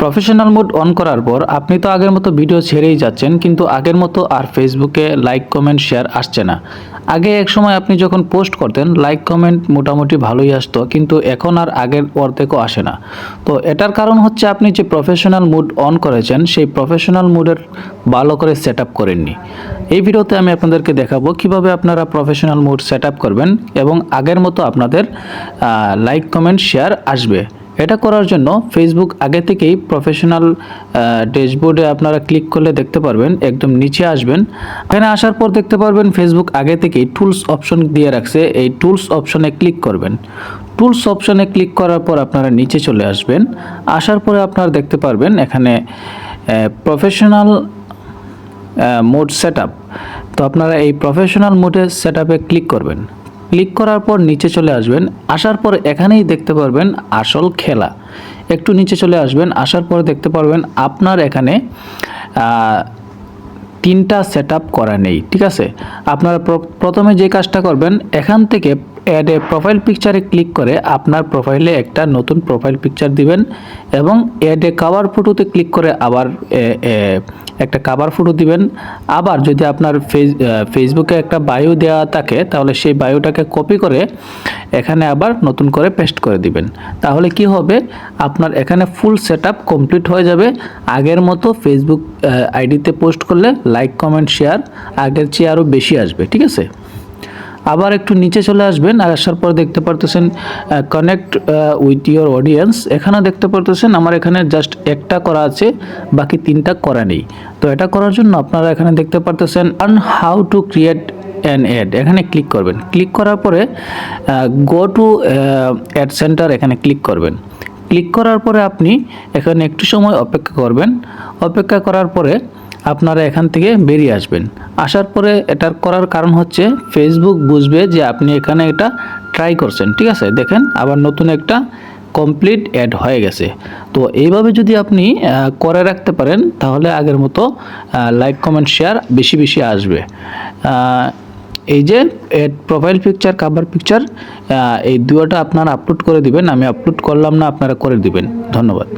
Professional mode on করার পর আপনি তো আগের মতো ভিডিও ছেড়েই যাচ্ছেন, কিন্তু আগের মতো আর ফেসবুকে লাইক, কমেন্ট, শেয়ার আসছে না। আগে এক সময় আপনি যখন পোস্ট করতেন, লাইক, কমেন্ট মোটামুটি ভালোই আসতো, কিন্তু এখন আর আগের অর্ধেকও আসে না। তো এটার কারণ হচ্ছে আপনি যে প্রফেশনাল মুড অন করেছেন, সেই প্রফেশনাল মুডের ভালো করে সেট আপ করেননি। এই ভিডিওতে আমি আপনাদেরকে দেখাবো কীভাবে আপনারা প্রফেশনাল মুড সেট আপ করবেন এবং আগের মতো আপনাদের লাইক, কমেন্ট, শেয়ার আসবে। এটা করার জন্য ফেসবুক আগে থেকেই প্রফেশনাল ড্যাশবোর্ডে আপনারা ক্লিক করলে দেখতে পারবেন, একদম নিচে আসবেন। এখানে আসার পর দেখতে পারবেন ফেসবুক আগে থেকেই টুলস অপশন দিয়ে রাখছে। এই টুলস অপশনে ক্লিক করবেন। টুলস অপশনে ক্লিক করার পর আপনারা নিচে চলে আসবেন। আসার পরে আপনারা দেখতে পারবেন এখানে প্রফেশনাল মোড সেট তো আপনারা এই প্রফেশনাল মোডে সেট ক্লিক করবেন। ক্লিক করার পর নিচে চলে আসবেন। আসার পর এখানেই দেখতে পারবেন আসল খেলা। একটু নিচে চলে আসবেন, আসার পর দেখতে পারবেন আপনার এখানে তিনটা সেট করা নেই, ঠিক আছে? আপনারা প্র- প্রথমে যে কাজটা করবেন, এখান থেকে অ্যাড প্রোফাইল পিকচারে ক্লিক করে আপনার প্রোফাইলে একটা নতুন প্রোফাইল পিকচার দিবেন এবং অ্যাড কাভার ফটোতে ক্লিক করে আবার একটা কাভার ফটো দিবেন। আবার যদি আপনার ফেস ফেসবুকে একটা বায়ো দেওয়া থাকে, তাহলে সেই বায়োটাকে কপি করে এখানে আবার নতুন করে পেস্ট করে দিবেন। তাহলে কি হবে? আপনার এখানে ফুল সেট কমপ্লিট হয়ে যাবে। আগের মতো ফেসবুক আইডিতে পোস্ট করলে লাইক কমেন্ট শেয়ার আগের চেয়ে আরও বেশি আসবে, ঠিক আছে? আবার একটু নিচে চলে আসবেন আর আসার পর দেখতে পারতেছেন কানেক্ট উইথ ইয়োর অডিয়েন্স এখানে দেখতে পারতেছেন আমার এখানে জাস্ট একটা করা আছে, বাকি তিনটা করা নেই। তো এটা করার জন্য আপনারা এখানে দেখতে পারতেছেন and how to create an ad এখানে ক্লিক করবেন। ক্লিক করার পরে গো টু অ্যাড সেন্টার এখানে ক্লিক করবেন। ক্লিক করার পরে আপনি এখানে একটু সময় অপেক্ষা করবেন। অপেক্ষা করার পরে আপনারা এখান থেকে বেরিয়ে আসবেন। আসার পরে এটার করার কারণ হচ্ছে ফেসবুক বুঝবে যে আপনি এখানে এটা ট্রাই করছেন, ঠিক আছে? দেখেন আবার নতুন একটা কমপ্লিট অ্যাড হয়ে গেছে। তো এইভাবে যদি আপনি করে রাখতে পারেন, তাহলে আগের মতো লাইক কমেন্ট শেয়ার বেশি বেশি আসবে। এই যে প্রোফাইল পিকচার কাভার পিকচার এই দুয়োটা আপনারা আপলোড করে দিবেন। আমি আপলোড করলাম না, আপনারা করে দিবেন। ধন্যবাদ।